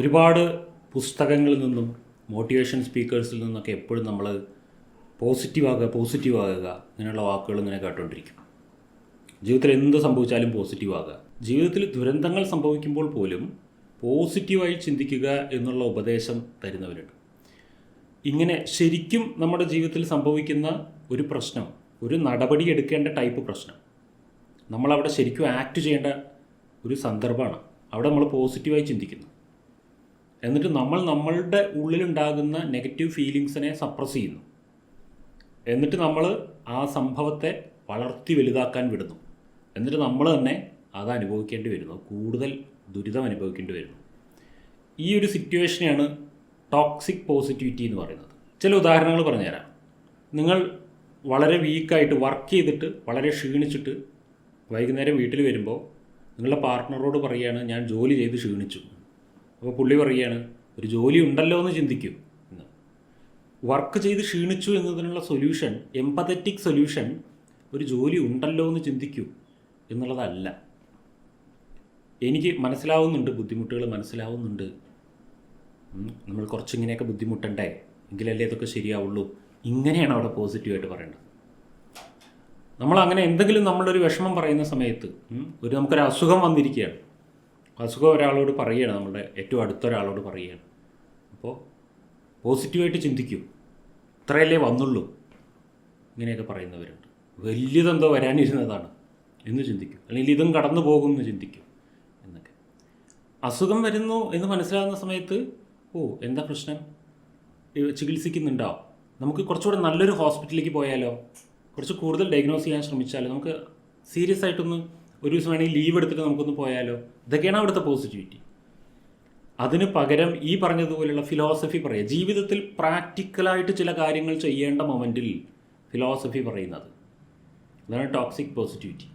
ഒരുപാട് പുസ്തകങ്ങളിൽ നിന്നും മോട്ടിവേഷൻ സ്പീക്കേഴ്സിൽ നിന്നൊക്കെ എപ്പോഴും നമ്മൾ പോസിറ്റീവ് ആകുക പോസിറ്റീവ് ആകുക ഇങ്ങനെയുള്ള വാക്കുകൾ ഇങ്ങനെ കേട്ടുകൊണ്ടിരിക്കും ജീവിതത്തിൽ എന്ത് സംഭവിച്ചാലും പോസിറ്റീവ് ആകുക. ജീവിതത്തിൽ ദുരന്തങ്ങൾ സംഭവിക്കുമ്പോൾ പോലും പോസിറ്റീവായി ചിന്തിക്കുക എന്നുള്ള ഉപദേശം തരുന്നവരുണ്ട്. ഇങ്ങനെ ശരിക്കും നമ്മുടെ ജീവിതത്തിൽ സംഭവിക്കുന്ന ഒരു പ്രശ്നം ഒരു നടപടി എടുക്കേണ്ട ടൈപ്പ് പ്രശ്നം നമ്മളവിടെ ശരിക്കും ആക്ട് ചെയ്യേണ്ട ഒരു സന്ദർഭമാണ്. അവിടെ നമ്മൾ പോസിറ്റീവായി ചിന്തിക്കുന്നു. എന്നിട്ട് നമ്മൾ നമ്മളുടെ ഉള്ളിലുണ്ടാകുന്ന നെഗറ്റീവ് ഫീലിങ്സിനെ സപ്രസ് ചെയ്യുന്നു. എന്നിട്ട് നമ്മൾ ആ സംഭവത്തെ വളർത്തി വലുതാക്കാൻ വിടുന്നു. എന്നിട്ട് നമ്മൾ തന്നെ അത് അനുഭവിക്കേണ്ടി വരുന്നു. കൂടുതൽ ദുരിതം അനുഭവിക്കേണ്ടി വരുന്നു. ഈ ഒരു സിറ്റുവേഷനെയാണ് ടോക്സിക് പോസിറ്റിവിറ്റി എന്ന് പറയുന്നത്. ചില ഉദാഹരണങ്ങൾ പറഞ്ഞുതരാം. നിങ്ങൾ വളരെ വീക്കായിട്ട് വർക്ക് ചെയ്തിട്ട് വളരെ ക്ഷീണിച്ചിട്ട് വൈകുന്നേരം വീട്ടിൽ വരുമ്പോൾ നിങ്ങളുടെ പാർട്ട്ണറോട് പറയുകയാണ് ഞാൻ ജോലി ചെയ്ത് ക്ഷീണിച്ചു. അപ്പോൾ പുള്ളി പറയുകയാണ് ഒരു ജോലി ഉണ്ടല്ലോ എന്ന് ചിന്തിക്കും. എന്ന്. വർക്ക് ചെയ്ത് ക്ഷീണിച്ചു എന്നതിനുള്ള സൊല്യൂഷൻ എംപതറ്റിക് സൊല്യൂഷൻ ഒരു ജോലി ഉണ്ടല്ലോ എന്ന് ചിന്തിക്കൂ എന്നുള്ളതല്ല. എനിക്ക് മനസ്സിലാവുന്നുണ്ട് ബുദ്ധിമുട്ടുകൾ മനസ്സിലാവുന്നുണ്ട്. നമ്മൾ കുറച്ചിങ്ങനെയൊക്കെ ബുദ്ധിമുട്ടണ്ടേ? എങ്കിലല്ലേ ഇതൊക്കെ ശരിയാവുള്ളൂ. ഇങ്ങനെയാണ് അവിടെ പോസിറ്റീവായിട്ട് പറയേണ്ടത്. നമ്മൾ അങ്ങനെ എന്തെങ്കിലും നമ്മളൊരു വിഷമം പറയുന്ന സമയത്ത് ഒരു നമുക്കൊരു അസുഖം വന്നിരിക്കുകയാണ്. അസുഖം ഒരാളോട് പറയുകയാണ് നമ്മുടെ ഏറ്റവും അടുത്ത ഒരാളോട് പറയുകയാണ്. അപ്പോൾ പോസിറ്റീവായിട്ട് ചിന്തിക്കൂ. ഇത്രയല്ലേ വന്നുള്ളൂ. ഇങ്ങനെയൊക്കെ പറയുന്നവരുണ്ട്. വലിയതെന്തോ വരാനിരുന്നതാണ് എന്ന് ചിന്തിക്കും. അല്ലെങ്കിൽ ഇതും കടന്നു പോകും എന്ന് ചിന്തിക്കും എന്നൊക്കെ. അസുഖം വരുന്നു എന്ന് മനസ്സിലാകുന്ന സമയത്ത് ഓ എന്താ പ്രശ്നം? ചികിത്സിക്കുന്നുണ്ടോ? നമുക്ക് കുറച്ചുകൂടെ നല്ലൊരു ഹോസ്പിറ്റലിലേക്ക് പോയാലോ? കുറച്ച് കൂടുതൽ ഡയഗ്നോസ് ചെയ്യാൻ ശ്രമിച്ചാലോ? നമുക്ക് സീരിയസ് ആയിട്ടൊന്ന് ഒരു ദിവസം വേണമെങ്കിൽ ലീവ് എടുത്തിട്ട് നമുക്കൊന്ന് പോയാലോ? ഇതൊക്കെയാണ് അവിടുത്തെ പോസിറ്റിവിറ്റി അതിന് പകരം ഈ പറഞ്ഞതുപോലെയുള്ള ഫിലോസഫി പറയുക. ജീവിതത്തിൽ പ്രാക്ടിക്കലായിട്ട് ചില കാര്യങ്ങൾ ചെയ്യേണ്ട മൊമെന്റിൽ ഫിലോസഫി പറയുന്നത്. അതാണ് ടോക്സിക് പോസിറ്റിവിറ്റി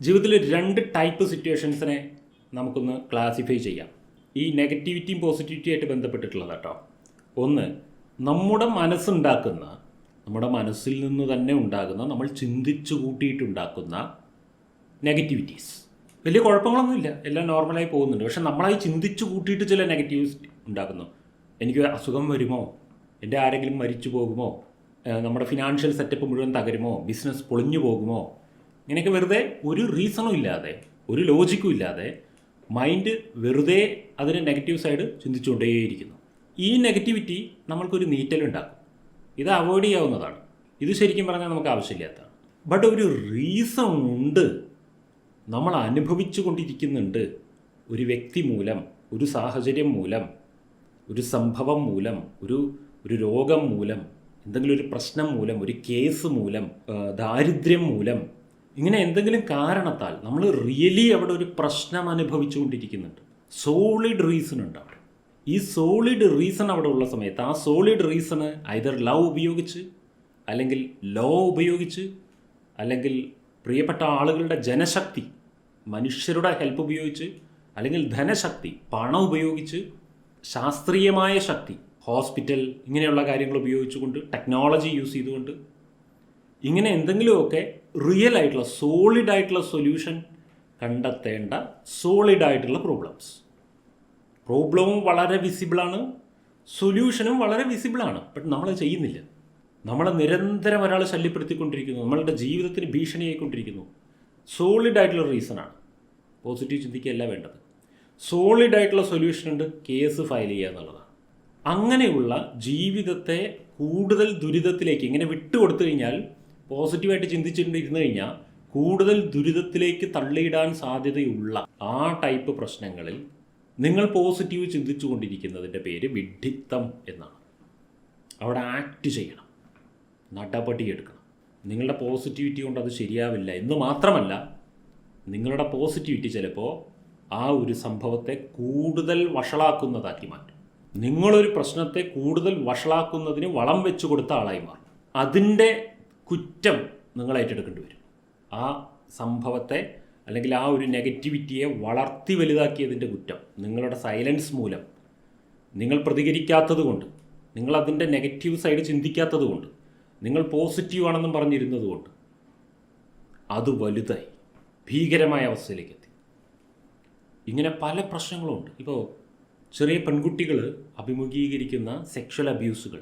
ജീവിതത്തിൽ രണ്ട് ടൈപ്പ് സിറ്റുവേഷൻസിനെ നമുക്കൊന്ന് ക്ലാസിഫൈ ചെയ്യാം. ഈ നെഗറ്റിവിറ്റിയും പോസിറ്റിവിറ്റിയും ആയിട്ട് ബന്ധപ്പെട്ടിട്ടുള്ളത് കേട്ടോ ഒന്ന് നമ്മുടെ മനസ്സുണ്ടാക്കുന്ന നമ്മുടെ മനസ്സിൽ നിന്ന് തന്നെ ഉണ്ടാകുന്ന നമ്മൾ ചിന്തിച്ചു കൂട്ടിയിട്ടുണ്ടാക്കുന്ന നെഗറ്റിവിറ്റീസ് വലിയ കുഴപ്പങ്ങളൊന്നുമില്ല. എല്ലാം നോർമലായി പോകുന്നുണ്ട്. പക്ഷെ നമ്മളായി ചിന്തിച്ചു കൂട്ടിയിട്ട് ചില നെഗറ്റീവ്സ് ഉണ്ടാക്കുന്നു. എനിക്ക് അസുഖം വരുമോ? എന്റെ ആരെങ്കിലും മരിച്ചു പോകുമോ? നമ്മുടെ ഫിനാൻഷ്യൽ സെറ്റപ്പ് മുഴുവൻ തകരുമോ? ബിസിനസ് പൊളിഞ്ഞു പോകുമോ? ഇങ്ങനെയൊക്കെ വെറുതെ ഒരു റീസണും ഇല്ലാതെ ഒരു ലോജിക്കും ഇല്ലാതെ മൈൻഡ് വെറുതെ അതിന് നെഗറ്റീവ് സൈഡ് ചിന്തിച്ചുകൊണ്ടേയിരിക്കുന്നു. ഈ നെഗറ്റിവിറ്റി നമ്മൾക്കൊരു നീറ്റലുണ്ടാക്കും ഇത് അവോയ്ഡ് ചെയ്യാവുന്നതാണ്. ഇത് ശരിക്കും പറഞ്ഞാൽ നമുക്ക് ആവശ്യമില്ലാത്തതാണ്. ബട്ട് ഒരു റീസൺ ഉണ്ട്. നമ്മൾ അനുഭവിച്ചു കൊണ്ടിരിക്കുന്നുണ്ട് ഒരു വ്യക്തി മൂലം ഒരു സാഹചര്യം മൂലം ഒരു സംഭവം മൂലം ഒരു ഒരു രോഗം മൂലം എന്തെങ്കിലും ഒരു പ്രശ്നം മൂലം ഒരു കേസ് മൂലം ദാരിദ്ര്യം മൂലം ഇങ്ങനെ എന്തെങ്കിലും കാരണത്താൽ നമ്മൾ റിയലി അവിടെ ഒരു പ്രശ്നം അനുഭവിച്ചു കൊണ്ടിരിക്കുന്നുണ്ട് സോളിഡ് റീസൺ ഉണ്ട് അവിടെ. ഈ സോളിഡ് റീസൺ അവിടെ ഉള്ള സമയത്ത് ആ സോളിഡ് റീസണ് ഐതർ ലവ് ഉപയോഗിച്ച് അല്ലെങ്കിൽ ലോ ഉപയോഗിച്ച് അല്ലെങ്കിൽ പ്രിയപ്പെട്ട ആളുകളുടെ ജനശക്തി മനുഷ്യരുടെ ഹെൽപ്പ് ഉപയോഗിച്ച് അല്ലെങ്കിൽ ധനശക്തി പണം ഉപയോഗിച്ച് ശാസ്ത്രീയമായ ശക്തി ഹോസ്പിറ്റൽ ഇങ്ങനെയുള്ള കാര്യങ്ങൾ ഉപയോഗിച്ചുകൊണ്ട് ടെക്നോളജി യൂസ് ചെയ്തുകൊണ്ട് ഇങ്ങനെ എന്തെങ്കിലുമൊക്കെ റിയൽ ആയിട്ടുള്ള സോളിഡ് ആയിട്ടുള്ള സൊല്യൂഷൻ കണ്ടെത്തേണ്ട സോളിഡ് ആയിട്ടുള്ള പ്രോബ്ലംസ് പ്രോബ്ലവും വളരെ വിസിബിളാണ് സൊല്യൂഷനും വളരെ വിസിബിളാണ് ബട്ട് നമ്മൾ ചെയ്യുന്നില്ല. നമ്മളെ നിരന്തരം ഒരാൾ ശല്യപ്പെടുത്തിക്കൊണ്ടിരിക്കുന്നു. നമ്മളുടെ ജീവിതത്തിന് ഭീഷണിയായിക്കൊണ്ടിരിക്കുന്നു. സോളിഡ് ആയിട്ടുള്ള റീസണാണ് പോസിറ്റീവ് ചിന്തിക്കുകയല്ല വേണ്ടത്. സോളിഡ് ആയിട്ടുള്ള സൊല്യൂഷൻ ഉണ്ട്. കേസ് ഫയൽ ചെയ്യുക എന്നുള്ളതാണ്. അങ്ങനെയുള്ള ജീവിതത്തെ കൂടുതൽ ദുരിതത്തിലേക്ക് ഇങ്ങനെ വിട്ടുകൊടുത്തു കഴിഞ്ഞാൽ പോസിറ്റീവായിട്ട് ചിന്തിച്ചിട്ടിരുന്നു കഴിഞ്ഞാൽ കൂടുതൽ ദുരിതത്തിലേക്ക് തള്ളിയിടാൻ സാധ്യതയുള്ള ആ ടൈപ്പ് പ്രശ്നങ്ങളിൽ നിങ്ങൾ പോസിറ്റീവ് ചിന്തിച്ചു കൊണ്ടിരിക്കുന്നതിന്റെ പേര് വിഡ്ഢിത്തം എന്നാണ്. അവിടെ ആക്ട് ചെയ്യണം. നടപടി എടുക്കണം. നിങ്ങളുടെ പോസിറ്റിവിറ്റി കൊണ്ട് അത് ശരിയാവില്ല എന്ന് മാത്രമല്ല നിങ്ങളുടെ പോസിറ്റിവിറ്റി ചിലപ്പോൾ ആ ഒരു സംഭവത്തെ കൂടുതൽ വഷളാക്കുന്നതാക്കി മാറ്റും. നിങ്ങളൊരു പ്രശ്നത്തെ കൂടുതൽ വഷളാക്കുന്നതിന് വളം വെച്ച് കൊടുത്ത ആളായി മാറും. അതിന്റെ കുറ്റം നിങ്ങൾ ഏറ്റെടുക്കേണ്ടി വരും. ആ സംഭവത്തെ അല്ലെങ്കിൽ ആ ഒരു നെഗറ്റിവിറ്റിയെ വളർത്തി വലുതാക്കിയതിന്റെ കുറ്റം നിങ്ങളുടെ സൈലൻസ് മൂലം. നിങ്ങൾ പ്രതികരിക്കാത്തത് കൊണ്ട് നിങ്ങളതിന്റെ നെഗറ്റീവ് സൈഡ് ചിന്തിക്കാത്തത് കൊണ്ട് നിങ്ങൾ പോസിറ്റീവ് ആണെന്നും പറഞ്ഞിരുന്നത് കൊണ്ട് അത് വലുതായി ഭീകരമായ അവസ്ഥയിലേക്ക് എത്തി. ഇങ്ങനെ പല പ്രശ്നങ്ങളുമുണ്ട് ഇപ്പോൾ ചെറിയ പെൺകുട്ടികൾ അഭിമുഖീകരിക്കുന്ന സെക്ഷൽ അബ്യൂസുകൾ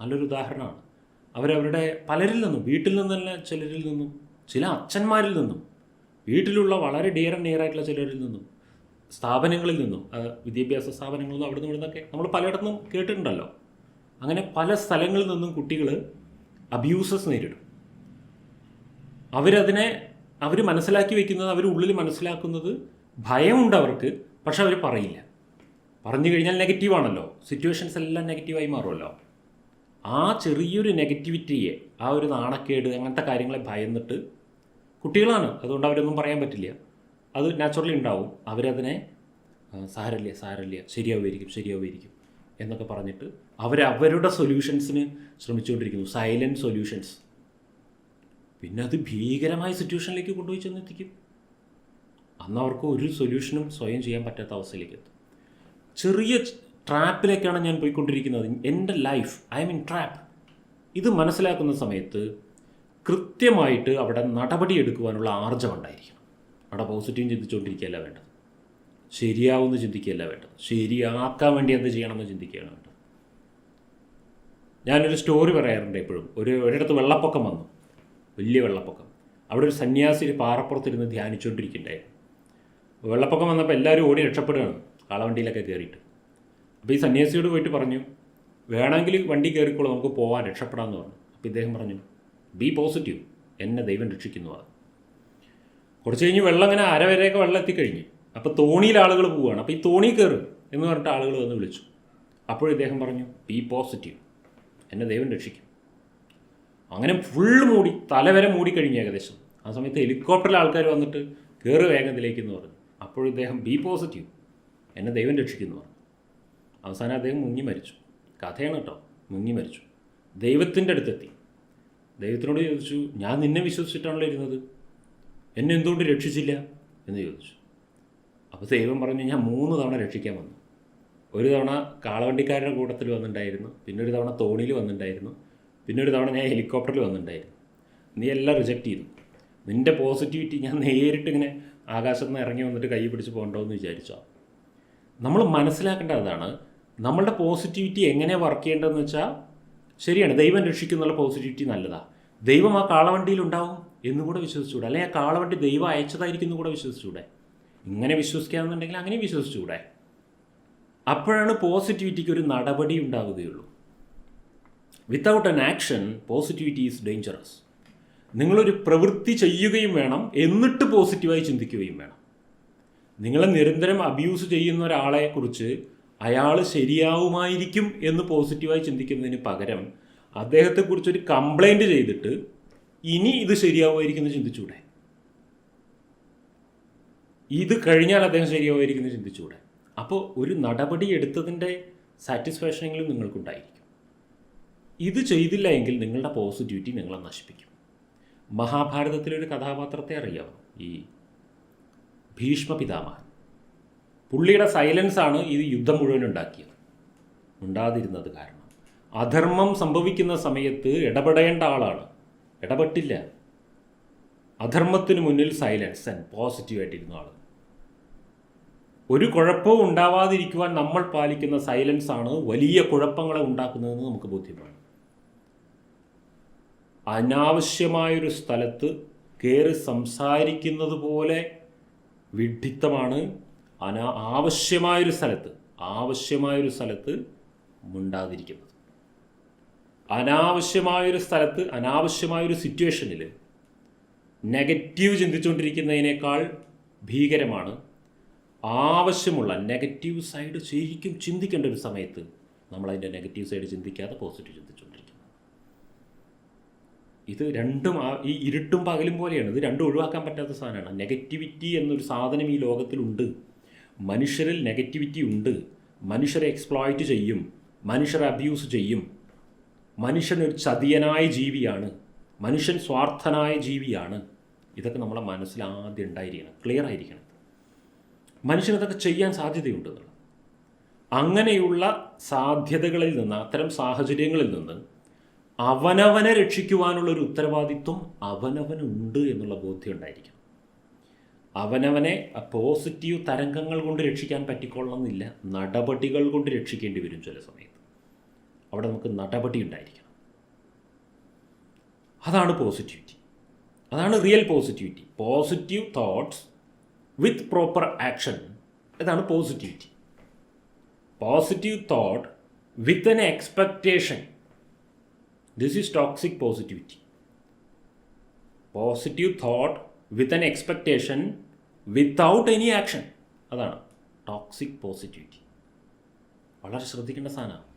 നല്ലൊരു ഉദാഹരണമാണ്. അവരവരുടെ പലരിൽ നിന്നും വീട്ടിൽ നിന്നല്ല ചിലരിൽ നിന്നും ചില അച്ഛന്മാരിൽ നിന്നും വീട്ടിലുള്ള വളരെ ഡിയർ ആൻഡ് നിയർ ആയിട്ടുള്ള ചിലരിൽ നിന്നും സ്ഥാപനങ്ങളിൽ നിന്നും വിദ്യാഭ്യാസ സ്ഥാപനങ്ങളിൽ നിന്നും അവിടെ നിന്ന് ഇവിടുന്നൊക്കെ നമ്മൾ പലയിടത്തും കേട്ടിട്ടുണ്ടല്ലോ. അങ്ങനെ പല സ്ഥലങ്ങളിൽ നിന്നും കുട്ടികൾ അബ്യൂസസ് നേരിടും. അവരതിനെ അവർ മനസ്സിലാക്കി വെക്കുന്നത് അവർ ഉള്ളിൽ മനസ്സിലാക്കുന്നത് ഭയമുണ്ട് അവർക്ക് പക്ഷെ അവർ പറയില്ല. പറഞ്ഞു കഴിഞ്ഞാൽ നെഗറ്റീവാണല്ലോ സിറ്റുവേഷൻസ് എല്ലാം നെഗറ്റീവായി മാറുമല്ലോ. ആ ചെറിയൊരു നെഗറ്റിവിറ്റിയെ ആ ഒരു നാണക്കേട് അങ്ങനത്തെ കാര്യങ്ങളെ ഭയന്നിട്ട് കുട്ടികളാണ്. അതുകൊണ്ട് അവരൊന്നും പറയാൻ പറ്റില്ല. അത് നാച്ചുറലി ഉണ്ടാവും. അവരതിനെ സാരല്യ സാരല്ല ശരിയാവുമായിരിക്കും ശരിയാവുമായിരിക്കും. എന്നൊക്കെ പറഞ്ഞിട്ട് അവരവരുടെ സൊല്യൂഷൻസിന് ശ്രമിച്ചുകൊണ്ടിരിക്കുന്നു. സൈലന്റ് സൊല്യൂഷൻസ് പിന്നെ അത് ഭീകരമായ സിറ്റുവേഷനിലേക്ക് കൊണ്ടുപോയി ചെന്നെത്തിക്കും. അന്ന് അവർക്ക് ഒരു സൊല്യൂഷനും സ്വയം ചെയ്യാൻ പറ്റാത്ത അവസ്ഥയിലേക്ക് എത്തും. ചെറിയ ട്രാപ്പിലേക്കാണ് ഞാൻ പോയിക്കൊണ്ടിരിക്കുന്നത്. എന്റെ ലൈഫ് ഐ ഇൻ ട്രാപ്പ് ഇത് മനസ്സിലാക്കുന്ന സമയത്ത് കൃത്യമായിട്ട് അവിടെ നടപടി എടുക്കുവാനുള്ള ആർജം ഉണ്ടായിരിക്കണം. അവിടെ പോസിറ്റീവ് ചിന്തിച്ചുകൊണ്ടിരിക്കുകയല്ല വേണ്ടത്. ശരിയാവുമെന്ന് ചിന്തിക്കുകയല്ല വേണ്ടത്. ശരിയാക്കാൻ വേണ്ടി എന്ത് ചെയ്യണമെന്ന് ചിന്തിക്കുകയാണ് വേണ്ടത്. ഞാനൊരു സ്റ്റോറി പറയാറുണ്ട് എപ്പോഴും. ഒരു ഒരിടത്ത് വെള്ളപ്പൊക്കം വന്നു. വലിയ വെള്ളപ്പൊക്കം. അവിടെ ഒരു സന്യാസി ഒരു പാറപ്പുറത്തിരുന്ന് ധ്യാനിച്ചുകൊണ്ടിരിക്കുന്നുണ്ടായിരുന്നു വെള്ളപ്പൊക്കം വന്നപ്പോൾ എല്ലാവരും ഓടി രക്ഷപ്പെടുകയാണ്. കാളവണ്ടിയിലൊക്കെ കയറിയിട്ട് അപ്പോൾ ഈ സന്യാസിയോട് പോയിട്ട് പറഞ്ഞു വേണമെങ്കിൽ വണ്ടി കയറിക്കോളൂ നമുക്ക് പോകാൻ രക്ഷപ്പെടാമെന്ന് പറഞ്ഞു. അപ്പോൾ ഇദ്ദേഹം പറഞ്ഞു ബി പോസിറ്റീവ് എന്നെ ദൈവം രക്ഷിക്കുന്നു അത് കുറച്ച് കഴിഞ്ഞ് വെള്ളം ഇങ്ങനെ അരവരെയൊക്കെ വെള്ളം എത്തിക്കഴിഞ്ഞു അപ്പോൾ തോണിയിൽ ആളുകൾ പോവുകയാണ്. അപ്പോൾ ഈ തോണി കയറും എന്ന് പറഞ്ഞിട്ട് ആളുകൾ വന്ന് വിളിച്ചു. അപ്പോൾ ഇദ്ദേഹം പറഞ്ഞു ബി പോസിറ്റീവ് എന്നെ ദൈവം രക്ഷിക്കും. അങ്ങനെ ഫുൾ മൂടി തലവരെ മൂടിക്കഴിഞ്ഞു ഏകദേശം. ആ സമയത്ത് ഹെലികോപ്റ്ററിൽ ആൾക്കാർ വന്നിട്ട് കയറി വേഗത്തിലേക്ക് എന്ന് പറഞ്ഞു. അപ്പോൾ ഇദ്ദേഹം ബി പോസിറ്റീവ് എന്നെ ദൈവം രക്ഷിക്കുന്നു പറഞ്ഞു. അവസാനം അദ്ദേഹം മുങ്ങി മരിച്ചു. കഥയാണ് കേട്ടോ. മുങ്ങി മരിച്ചു. ദൈവത്തിന്റെ അടുത്തെത്തി. ദൈവത്തിനോട് ചോദിച്ചു ഞാൻ നിന്നെ വിശ്വസിച്ചിട്ടാണല്ലോ ഇരുന്നത്? എന്നെ എന്തുകൊണ്ട് രക്ഷിച്ചില്ല? എന്ന് ചോദിച്ചു. അപ്പോൾ ദൈവം പറഞ്ഞു ഞാൻ മൂന്ന് തവണ രക്ഷിക്കാൻ വന്നു. ഒരു തവണ കാളവണ്ടിക്കാരുടെ കൂട്ടത്തിൽ വന്നിട്ടുണ്ടായിരുന്നു പിന്നെ ഒരു തവണ തോണിയിൽ വന്നിട്ടുണ്ടായിരുന്നു പിന്നെ ഒരു തവണ ഞാൻ ഹെലികോപ്റ്ററിൽ വന്നിട്ടുണ്ടായിരുന്നു. നീ എല്ലാം റിജക്റ്റ് ചെയ്തു. നിന്റെ പോസിറ്റിവിറ്റി ഞാൻ നേരിട്ട് ഇങ്ങനെ ആകാശത്ത് നിന്ന് ഇറങ്ങി വന്നിട്ട് കൈ പിടിച്ച് പോകണ്ടോയെന്ന് വിചാരിച്ചോ? നമ്മൾ മനസ്സിലാക്കേണ്ട അതാണ് നമ്മളുടെ പോസിറ്റിവിറ്റി എങ്ങനെ വർക്ക് ചെയ്യേണ്ടതെന്ന് വെച്ചാൽ ശരിയാണ് ദൈവം രക്ഷിക്കുന്നുള്ള പോസിറ്റിവിറ്റി നല്ലതാണ് ദൈവം ആ കാളവണ്ടിയിൽ ഉണ്ടാവും എന്നുകൂടെ വിശ്വസിച്ചുകൂടെ? അല്ലെങ്കിൽ ആ കാളവണ്ടി ദൈവം അയച്ചതായിരിക്കും എന്നുകൂടെ വിശ്വസിച്ചുകൂടെ? ഇങ്ങനെ വിശ്വസിക്കാമെന്നുണ്ടെങ്കിൽ അങ്ങനെ വിശ്വസിച്ചുകൂടെ? അപ്പോഴാണ് പോസിറ്റിവിറ്റിക്ക് ഒരു നടപടി ഉണ്ടാവുകയുള്ളൂ without an action positivity is dangerous നിങ്ങളൊരു പ്രവൃത്തി ചെയ്യുകയും വേണം എന്നിട്ട് പോസിറ്റീവായി ചിന്തിക്കുകയും വേണം. നിങ്ങളെ നിരന്തരം അബ്യൂസ് ചെയ്യുന്ന ഒരാളെ കുറിച്ച് അയാൾ ശരിയാവുമായിരിക്കും എന്ന് പോസിറ്റീവായി ചിന്തിക്കുന്നതിന് പകരം അദ്ദേഹത്തെക്കുറിച്ചൊരു കംപ്ലൈന്റ് ചെയ്തിട്ട് ഇനി ഇത് ശരിയാവുമായിരിക്കും എന്ന് ചിന്തിച്ചൂടെ ഇത് കഴിഞ്ഞാൽ അദ്ദേഹം ശരിയാവുമായിരിക്കും എന്ന് ചിന്തിച്ചുകൂടെ? അപ്പോൾ ഒരു നടപടി എടുത്തതിന്റെ സാറ്റിസ്ഫാക്ഷനെങ്കിലും നിങ്ങൾക്കുണ്ടായിരിക്കും. ഇത് ചെയ്തില്ല എങ്കിൽ നിങ്ങളുടെ പോസിറ്റിവിറ്റി നിങ്ങളെ നശിപ്പിക്കും. മഹാഭാരതത്തിലൊരു കഥാപാത്രത്തെ അറിയാമോ ഈ ഭീഷ്മ പിതാമഹൻ പുള്ളിയുടെ സൈലൻസ് ആണ് ഈ യുദ്ധം മുഴുവൻ ഉണ്ടാക്കിയത്. ഉണ്ടാതിരുന്നത് കാരണം. അധർമ്മം സംഭവിക്കുന്ന സമയത്ത് ഇടപെടേണ്ട ആളാണ്. ഇടപെട്ടില്ല. അധർമ്മത്തിന് മുന്നിൽ സൈലൻസ് ആൻഡ് പോസിറ്റീവായിട്ടിരുന്ന ആൾ ഒരു കുഴപ്പവും ഉണ്ടാവാതിരിക്കുവാൻ നമ്മൾ പാലിക്കുന്ന സൈലൻസ് ആണ് വലിയ കുഴപ്പങ്ങളെ ഉണ്ടാക്കുന്നതെന്ന് നമുക്ക് ബോധ്യമാണ്. അനാവശ്യമായൊരു സ്ഥലത്ത് കയറി സംസാരിക്കുന്നത് പോലെ വിഡ്ഢിത്തമാണ് അനാ ആവശ്യമായൊരു സ്ഥലത്ത് ആവശ്യമായൊരു സ്ഥലത്ത് ഉണ്ടാതിരിക്കുന്നത് അനാവശ്യമായൊരു സ്ഥലത്ത് അനാവശ്യമായൊരു സിറ്റുവേഷനിൽ നെഗറ്റീവ് ചിന്തിച്ചുകൊണ്ടിരിക്കുന്നതിനേക്കാൾ ഭീകരമാണ് ആവശ്യമുള്ള നെഗറ്റീവ് സൈഡ് ശരിക്കും ചിന്തിക്കേണ്ട ഒരു സമയത്ത് നമ്മളതിന്റെ നെഗറ്റീവ് സൈഡ് ചിന്തിക്കാതെ പോസിറ്റീവ് ചിന്തിച്ചുകൊണ്ടിരിക്കുന്നത് ഇത് രണ്ടും ഈ ഇരുട്ടും പകലും പോലെയാണ്. ഇത് രണ്ടും ഒഴിവാക്കാൻ പറ്റാത്ത സാധനമാണ്. നെഗറ്റിവിറ്റി എന്നൊരു സാധനം ഈ ലോകത്തിലുണ്ട്. മനുഷ്യരിൽ നെഗറ്റിവിറ്റി ഉണ്ട്. മനുഷ്യരെ എക്സ്പ്ലോയിറ്റ് ചെയ്യും. മനുഷ്യരെ അബ്യൂസ് ചെയ്യും. മനുഷ്യനൊരു ചതിയനായ ജീവിയാണ്. മനുഷ്യൻ സ്വാർത്ഥനായ ജീവിയാണ്. ഇതൊക്കെ നമ്മളെ മനസ്സിൽ ആദ്യം ഉണ്ടായിരിക്കണം. ക്ലിയർ ആയിരിക്കണം. മനുഷ്യൻ അതൊക്കെ ചെയ്യാൻ സാധ്യതയുണ്ടെന്നുള്ളത് അങ്ങനെയുള്ള സാധ്യതകളിൽ നിന്ന് അത്തരം സാഹചര്യങ്ങളിൽ നിന്ന് അവനവനെ രക്ഷിക്കുവാനുള്ള ഒരു ഉത്തരവാദിത്വം അവനവനുണ്ട് എന്നുള്ള ബോധ്യം ഉണ്ടായിരിക്കണം. അവനവനെ പോസിറ്റീവ് തരംഗങ്ങൾ കൊണ്ട് രക്ഷിക്കാൻ പറ്റിക്കൊള്ളണമെന്നില്ല നടപടികൾ കൊണ്ട് രക്ഷിക്കേണ്ടി വരും ചില സമയത്ത്. അവിടെ നമുക്ക് നടപടി ഉണ്ടായിരിക്കണം. അതാണ് പോസിറ്റിവിറ്റി. അതാണ് real positivity. Positive thoughts with proper action ഇതാണ് positivity positive thought with an expectation this is toxic positivity positive thought with an expectation without any action അതാണ് ടോക്സിക് പോസിറ്റിവിറ്റി വളരെ ശ്രദ്ധിക്കേണ്ട സാധനമാണ്.